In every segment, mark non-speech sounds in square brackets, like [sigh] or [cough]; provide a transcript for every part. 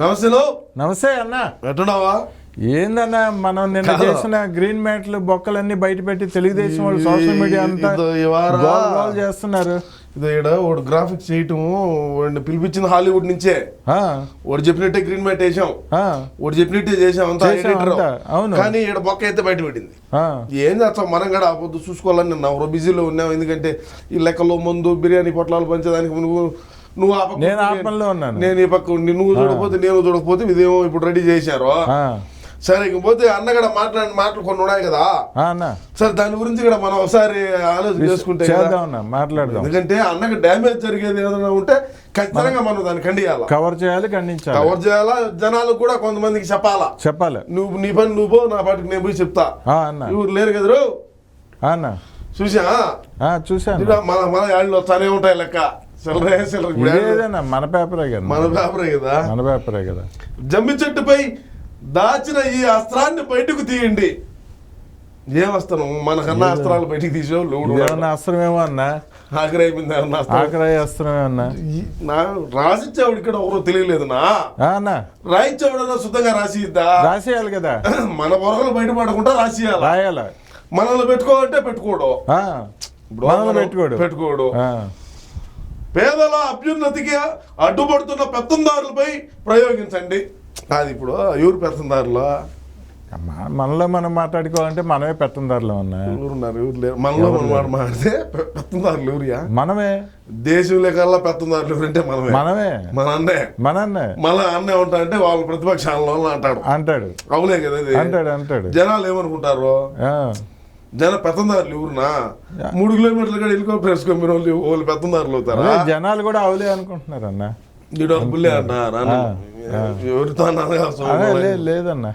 నమస్తేలో నమస్తే అన్న. ఎట్టున్నావా? ఏందన్న మనం నిన్న. చేసిన గ్రీన్ మ్యాట్లు బొక్కలన్నీ బయట పెట్టి తెలుగుదేశం వాళ్ళు సోషల్ మీడియా అంతా చేస్తున్నారు. ఇది ఇక్కడ వాడు గ్రాఫిక్స్ చేయటము వాడిని పిలిపించింది హాలీవుడ్ నుంచే. వాడు చెప్పినట్టే గ్రీన్ మ్యాట్ వేసాం. వాడు చెప్పినట్టే చేసాం అంతా అవును. కానీ ఇక్కడ బొక్క అయితే బయట పెట్టింది. ఏం చేస్తాం మనం కూడా ఆ పొద్దు చూసుకోవాలని నిన్న బిజీలో ఉన్నాం. ఎందుకంటే ఈ లెక్కలో ముందు బిర్యానీ పొట్లాలు పంచడానికి నువ్వు నువ్వు ఆ పక్క నేను ఆ పనిలో ఉన్నాను. నేను ఈ పక్క ఉండి, నువ్వు చూడకపోతే నేను చూడకపోతే ఇదేమో ఇప్పుడు రెడీ చేశారు. ఆ, సరే ఇక పోతే అన్న కూడా మాట్లాడిన మాటలు కొన్ని ఉన్నాయి కదా. ఆ, అన్న. సరే దాని గురించి కూడా మనం ఒకసారి ఆలోచన చేసుకుంటే మాట్లాడదాం. ఎందుకంటే అన్నకి డ్యామేజ్ జరిగేది ఏదైనా ఉంటే ఖచ్చితంగా మనం దాన్ని ఖండియాల. కవర్ చేయాలి ఖండించాలి. కవర్ చేయాలా జనాలకు కూడా కొంతమందికి చెప్పాలా. చెప్పాలి. నువ్వు నీ పని నువ్వు పో, నా పాటికి నేను పోయి చెప్తా. ఎవరు లేరు కదరు ఆ, అన్న. చూసా చూడా మన మన యాళ్ళు వస్తానే ఉంటాయి లెక్క. సిల్లరే సిల్లర మన పేపరే కదా. మన పేపరే కదా. మన పేపరే కదా. జమ్మి చెట్టుపై దాచిన ఈ అస్త్రాన్ని బయటకు తీయండి. ఏం వస్తాను మనకన్నా అస్త్రాలు బయటికి తీసావు లోడు ఇదేమన్నా అస్త్రమేమో అన్న? ఆఖరి అయిపోయింది ఏమన్నా అస్త్రం? ఆఖరాయి అస్త్రమేమన్నా? ఈ- నా రాసిచ్చేవాడు ఇక్కడ ఎవరో తెలియలేదు నా. ఆ, అన్న. రాయించేవాడన్నా శుద్ధంగా రాసి ఇద్దా రాసేయాలి కదా. [clears throat] మన పొరగలు బయటపడకుండా రాసియాల? రాయాల? మనల్ని పెట్టుకోవాలంటే పెట్టుకోడు. ఆ, ఇప్పుడు పెట్టుకోడు. పెట్టుకోడు. పేదల అభ్యున్నతికి అడ్డుపడుతున్న పెత్తందారులపై ప్రయోగించండి. అది ఇప్పుడు ఎవరు పెత్తందారులు? మన- మనలో మనం మాట్లాడుకోవాలంటే మనమే పెట్టందారులో ఉన్నా ఎవరున్నారు? ఎవరు లేరు? మనలో మనం మాట మాడితే పె- పెత్తందారులు ఎవరియా మనమే. దేశంలో కల్లా పెత్తందారులు ఎవరంటే మనమే. మనమే. మన అన్నే. మనన్నే మన అన్నే ఉంటా అంటే వాళ్ళ ప్రతిపక్షాలలో అంటాడు. అంటాడు. అవునే కదా అంటాడు అంటాడు. జనాలు ఏమనుకుంటారు? ఆ, జన పెత్తందారులు ఎవరునా? మూడు కిలోమీటర్లు కూడా హెలికాప్టర్ వేసుకొని మీరు వాళ్ళు వాళ్ళు పెత్తందారులు అవుతారా? జనాలు కూడా అవులే అనుకుంటున్నారు అన్న. ఈడు బుల్లే అంటారా ఎవరితో లేదన్న.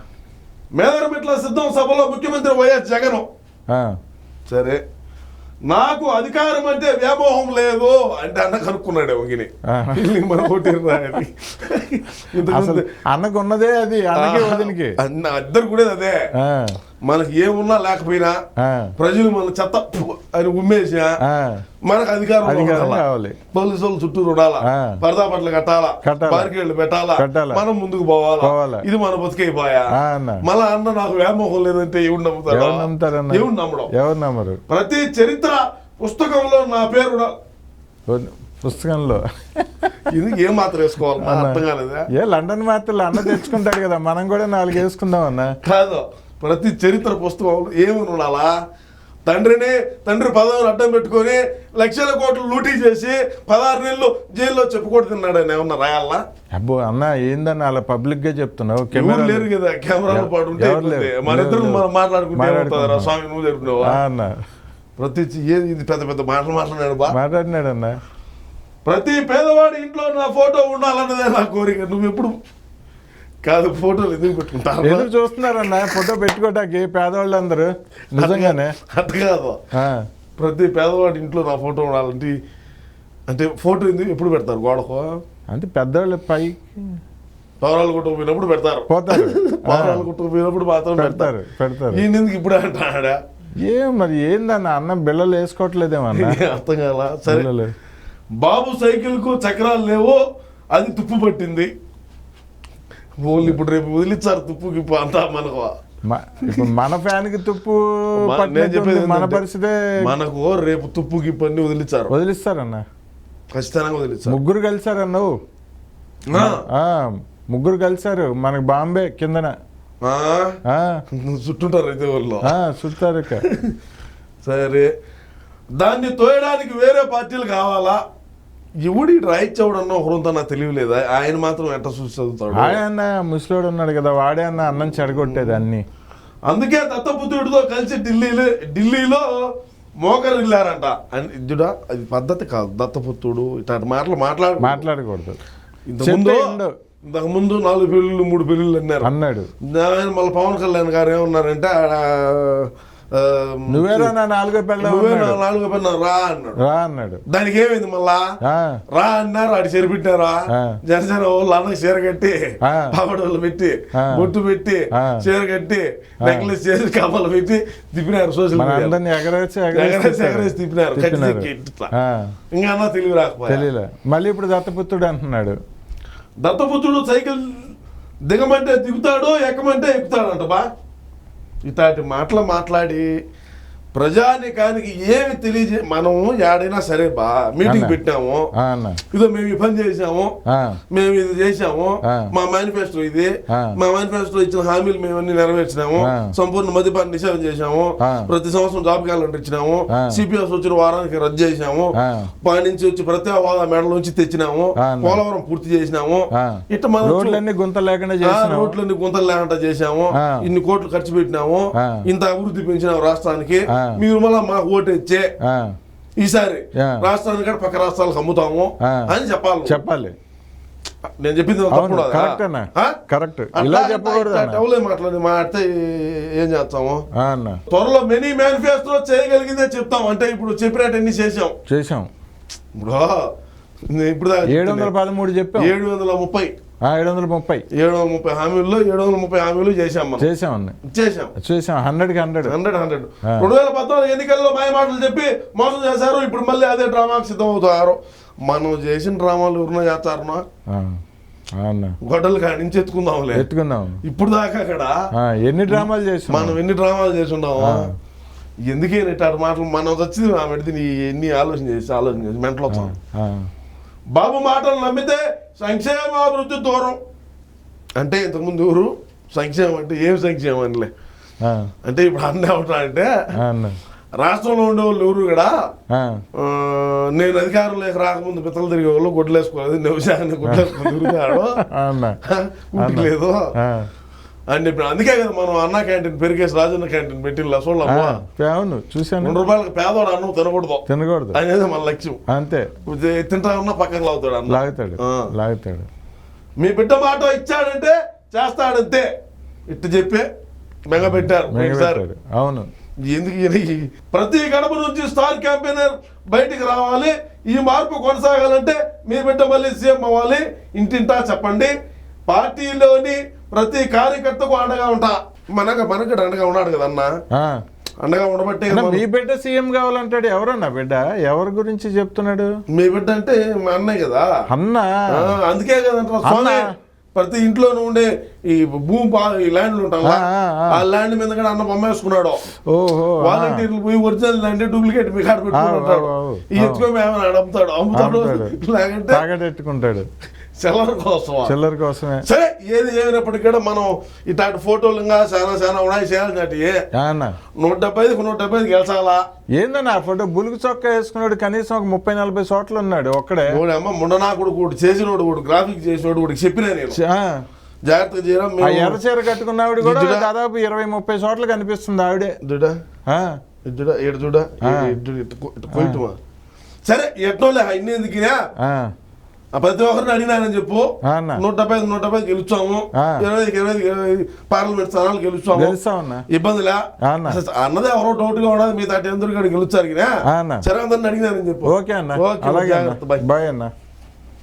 మేదరమిట్ల సిద్ధం సభలో ముఖ్యమంత్రి వైఎస్ జగన్. సరే. నాకు అధికారం అంటే వ్యామోహం లేదు అంటే అన్న కనుక్కున్నాడు ఒగిని. మన కొట్టిర్రా అని. ఇంతకు అసలు ముందు- అన్నకు ఉన్నదే అది అన్నకి అన్న ఇద్దరు కూడా అదే. మనకి ఏమున్నా లేకపోయినా ప్రజలు మన చెత్త అని ఉమ్మేసా ఆ, మనకు అధికారం. కావాలి. పోలీసు వాళ్ళు చుట్టూ ఉండాలా ఆ. పరదా పట్ల కట్టాలా. బారికేళ్ళు పెట్టాలా. మనం ముందుకు పోవాలా. ఇది మన బతికైపోయా. మళ్ళా అన్న నాకు వ్యామోహం లేదంటే ఎవడు నమ్ముతాడు? ఎవరు నమ్మడం? ఎవరు నమ్మరు? ప్రతి చరిత్ర పుస్తకంలో నా పేరు. పుస్తకంలో. ఇది ఏం మాత్రం వేసుకోవాలి? నాకు అర్థం కాలేదా? ఏ లండన్ మాత్రలు అన్న తెచ్చుకుంటాడు కదా. మనం కూడా నాలుగు వేసుకుందాం అన్న. కాదు. ప్రతి చరిత్ర పుస్తకంలో ఏమని ఉండాలా? తండ్రిని తండ్రి పదవిని అడ్డం పెట్టుకొని లక్షల కోట్లు లూటీ చేసి పదహారు నెలలు జైల్లో చెప్పుకోడు తిన్నాడు అని ఏమన్నా రాయాలా అబ్బో అన్న ఏందన్న అలా పబ్లిక్గా చెప్తున్నావు? కెమెరా లేరు కదా కెమెరాలో పాటు ఉంటే. మన ఇద్దరు మనం. మాట్లాడుకుంటే. స్వామి నువ్వు జరుపుతున్నావా అన్న. ప్రతి ఏది ఇది పెద్ద పెద్ద మాటలు మాట్లాడాడు మాట్లాడినాడు అన్న. ప్రతి పేదవాడి ఇంట్లో నా ఫోటో ఉండాలన్నదే నా కోరిక. నువ్వు ఎప్పుడు కాదు ఫోటోలు ఎందుకు పెట్టుకుంటారు? ఎదురు చూస్తున్నారన్న? ఫోటో పెట్టుకోటానికి పేదవాళ్ళందరూ. నిజంగానే. అట్ట కాదు ప్రతి పేదవాడి ఇంట్లో నా ఫోటో ఉండాలంటే అంటే ఫోటో ఎందుకు ఎప్పుడు పెడతారు గోడకు? అంటే పెద్దవాళ్ళు పై పౌరాలు కొట్టుకు పోయినప్పుడు పెడతారు. పోతారు. [laughs] పౌరాలు కొట్టుకు పోయినప్పుడు మాత్రం పెడతారు. పెడతారు ఈయన ఎందుకు ఇప్పుడు అంటాడా ఏం మరి ఏందన్న? అన్న బిళ్ళలు వేసుకోవట్లేదేమో అన్న? [laughs] అర్థం కాల? సరే. బాబు సైకిల్కు చక్రాలు లేవు అది తుప్పు పట్టింది. వాళ్ళు ఇప్పుడు రేపు వదిలిచ్చారు తుప్పు గిప్పు అంతా మనకు. ఇప్పుడు మన ఫ్యాన్కి తుప్పు నేను చెప్పేది. మన పరిస్థితే మనకు రేపు తుప్పు గిప్పు అన్ని వదిలిచ్చారు వదిలిస్తారన్న. ఖచ్చితంగా వదిలిచ్చారు ముగ్గురు కలిసారన్న నువ్వు ఆ, ఆ, ముగ్గురు కలిసారు. మనకి బాంబే కిందన. చుట్టుంటారు అయితే వాళ్ళు చుట్టారు. సరే. దాన్ని తోయడానికి వేరే పార్టీలు కావాలా? ఎవడి రాయిచ్చవుడు అన్న ఒకరంతా నాకు తెలియలేదా? ఆయన మాత్రం ఎట్ట చూసి చదువుతాడు? ఆయన ముసలోడు ఉన్నాడు కదా వాడే అన్న అన్నం చెడగొట్టేది అన్ని. అందుకే దత్తపుత్రుడితో కలిసి ఢిల్లీలో ఢిల్లీలో మోకరిల్లారంట అని ఇద్దుడా అది పద్ధతి కాదు దత్తపుత్రుడు. ఇట్లాంటి మాటలు మాట్లాడు. మాట్లాడకూడదు. ఇంతకుముందు చెప్తే ఇండు. ఇంతకు ముందు నాలుగు పెళ్ళిళ్ళు మూడు పెళ్ళిళ్ళు అన్నారు. అన్నాడు. మళ్ళీ పవన్ కళ్యాణ్ గారు ఏమన్నారంటే ఆడ, ఆ, నువ్వేరా నా నాలుగో పెళ్ళం నువ్వే నా అన్నాడు. నాలుగో పెళ్ళ రా అన్నాడు. రా అన్నాడు. దానికి ఏమైంది మళ్ళా రా అన్నారు ఆడి చెరి పెట్టారా ఆ. జనసేన వాళ్ళు అన్నకి చీర కట్టి ఆ. పాపడ వాళ్ళు పెట్టి. బొట్టు పెట్టి. చీర కట్టి నెక్లెస్ చేసి కమ్మలు పెట్టి తిప్పినారు సోషల్ మీడియా ఎగరేసి ఎగరేసి ఎగరేసి తిప్పినారు. ఇంకా అన్న తెలివి రాకపోయా? మళ్ళీ ఇప్పుడు దత్తపుత్రుడు అంటున్నాడు. దత్తపుత్రుడు సైకిల్ దిగమంటే దిగుతాడు ఎక్కమంటే ఎక్కుతాడంట బా. ఇట్లాంటి మాటలు మాట్లాడి ప్రజానికానికి ఏమి తెలియజే మనము ఏడైనా సరే బా మీటింగ్. పెట్టాము ఇదో మేము ఈ పని చేసాము మేము ఇది చేసాము. మా మేనిఫెస్టో ఇది. మా మేనిఫెస్టో ఇచ్చిన హామీలు మేము అన్ని నెరవేర్చినాము. సంపూర్ణ మద్యపాన నిషేధం చేశాము. ప్రతి సంవత్సరం జాబ్ క్యాలెండర్ ఇచ్చినాము. సిపిఎస్ వచ్చిన వారానికి రద్దు చేసినాము. పై నుంచి వచ్చి ప్రత్యేక హోదా మెడల నుంచి తెచ్చినాము. పోలవరం పూర్తి చేసినాము. ఇట్లా మనం రోడ్లన్నీ గుంత లేకుండా రోడ్లన్నీ గుంతలు లేకుండా చేశాము ఆ. ఇన్ని కోట్లు ఖర్చు పెట్టినాము. ఇంత అభివృద్ధి పెంచినాము రాష్ట్రానికి. మీరు మళ్ళీ మాకు ఓటు ఇచ్చే ఈసారి. రాష్ట్రానికి కూడా పక్క రాష్ట్రాలకు అమ్ముతాము. అని చెప్పాలి. చెప్పాలి. నేను చెప్పింది కరెక్ట్ అన్న. కరెక్ట్ ఇలా చెప్పకూడదు టౌలే మాట్లాడి మాట్లాడితే ఏం చేస్తాము? అన్న. త్వరలో మెనీ మేనిఫెస్టో చేయగలిగిందే చెప్తాం. అంటే ఇప్పుడు చెప్పినట్టన్ని చేసాం చేసాం ఇప్పుడు ఇప్పుడు ఏడు వందల. పదమూడు చెప్పాం. ఏడు వందల ముప్పై. ఏడు వందల ముప్పై ఏడు వందల ముప్పై హామీల్లో ఏడు వందల ముప్పై హామీలు చేశాం మనం. అన్న. చేశాం. చేసాం హండ్రెడ్కి హండ్రెడ్. Hundred hundred. రెండు వేల పద్నాలుగు ఎన్నికల్లో మాయ మాటలు చెప్పి మోసం చేశారు ఇప్పుడు మళ్ళీ అదే డ్రామాకి సిద్ధం అవుతారు మనం చేసిన డ్రామాలు ఎవరినో చేస్తారనా గొడ్డలు కాడి నుంచి ఎత్తుకుందాంలే. ఎత్తుకుందాం. ఇప్పుడు దాకా అక్కడ ఎన్ని డ్రామాలు చేసాం మనం ఎన్ని డ్రామాలు చేసి ఉన్నాము. ఎందుకే ఇట్లాంటి మాటలు? మనం వచ్చింది నీ ఎన్ని ఆలోచన చేసి ఆలోచన చేసి మెంటలో వస్తాం బాబు మాటలు నమ్మితే సంక్షేమాభివృద్ధి దూరం. అంటే ఇంతకుముందు ఎవరు సంక్షేమం అంటే ఏం సంక్షేమం అనిలే. అంటే ఇప్పుడు అన్నీ అన్న. రాష్ట్రంలో ఉండే వాళ్ళు ఎవరు కూడా నేను అధికారంలోకి రాకముందు పిత్తలు తిరిగే వాళ్ళు గుడ్లు వేసుకోలేదు నివసాన్ని గుడ్లు వేసుకొని తిరుగుతాడు లేదు. అని చెప్పి అందుకే కదా మనం అన్న క్యాంటీన్ పెరిగేసి రాజన్న క్యాంటీన్ పెట్టి చూడమ్మా అవును చూశాను. రెండు రూపాయలకు పేదవాడు అన్నం తినకూడదు. తినకూడదు. అనేది మన లక్ష్యం. అంతే. తింటా ఉన్నా పక్కన లాగుతాడు అన్న. లాగుతాడు. లాగుతాడు. మీ బిడ్డ మాట ఇచ్చాడంటే చేస్తాడంతే. ఇట్టు చెప్పే మెగ పెట్టారు అవును. ఎందుకు ప్రతి గడప నుంచి స్టార్ క్యాంపెయినర్ బయటికి రావాలి. ఈ మార్పు కొనసాగాలంటే మీ బిడ్డ మళ్ళీ సీఎం అవ్వాలి. ఇంటింటా చెప్పండి. పార్టీలోని ప్రతి కార్యకర్తకు అండగా ఉంటా. మనక మనకు అండగా ఉన్నాడు కదా అన్న? ఆ. అండగా ఉండబట్టే కదా మీ బిడ్డ సీఎం కావాలంటాడు ఎవరన్నా బిడ్డ? ఎవరి గురించి చెప్తున్నాడు? మీ బిడ్డ అంటే మా అన్నయ్య కదా. అన్న. అందుకే అన్న. ప్రతి ఇంట్లోనూ ఉండే ఈ భూమి ఈ ల్యాండ్లు ఉంటాం ఆ, ల్యాండ్ మీద కూడా అన్న బొమ్మ వేసుకున్నాడు ఓహో ఆ. వాలంటీర్లు పోయి ఒరిజినల్ ల్యాండ్ డూప్లికేట్ మీ కాడ ఆ, ఈ ఎత్తుకొని ఏమైనా అమ్ముతాడు అమ్ముతాడు. అమ్ముతాడు. లేకంటే సెల్లర్ కోసం చిల్లర కోసమే సరే ఏది ఏమైనప్పటికీ కూడా మనం ఇట్లాంటి ఫోటోలు ఇంకా చాలా చాలా ఉన్నాయి చేయాలి నూట డెబ్బై ఐదుకు నూట డెబ్బై ఐదు గెలిచాలా ఏందన్న ఆ ఫోటో బులుగు చొక్కా వేసుకున్నాడు కనీసం ఒక ముప్పై నలభై చోట్ల ఉన్నాడు ఒక్కడే అమ్మ ముండనాకుడు కూడా చేసినోడు కూడా గ్రాఫిక్ చేసినోడు కూడా చెప్పినా నేను జాగ్రత్తగా ఆ మేము ఎర్ర చీర కట్టుకున్నావిడ కూడా ఇద్దుడా? దాదాపు ఇరవై ముప్పై చోట్ల కనిపిస్తుంది ఆవిడే చూడా ఇటు ఇటు కొయ్యటమా సరే ఎట్నోలే ఇన్ని ఆ ప్రతి ఒక్కరిని అడిగినానని చెప్పు. నూట డెబ్బై ఐదు నూట డెబ్బై గెలుచాము. ఇరవై ఐదు ఇరవై ఐదు పార్లమెంట్ స్థానాలు గెలుచాము ఇబ్బందిలే అన్నదే ఎవరో డౌట్గా ఉండదు. మీ తాటి ఎందుకు గెలుచారు. సరే అందరిని అడిగినానని చెప్పు. ఓకే అన్న. బాయ్ అన్న.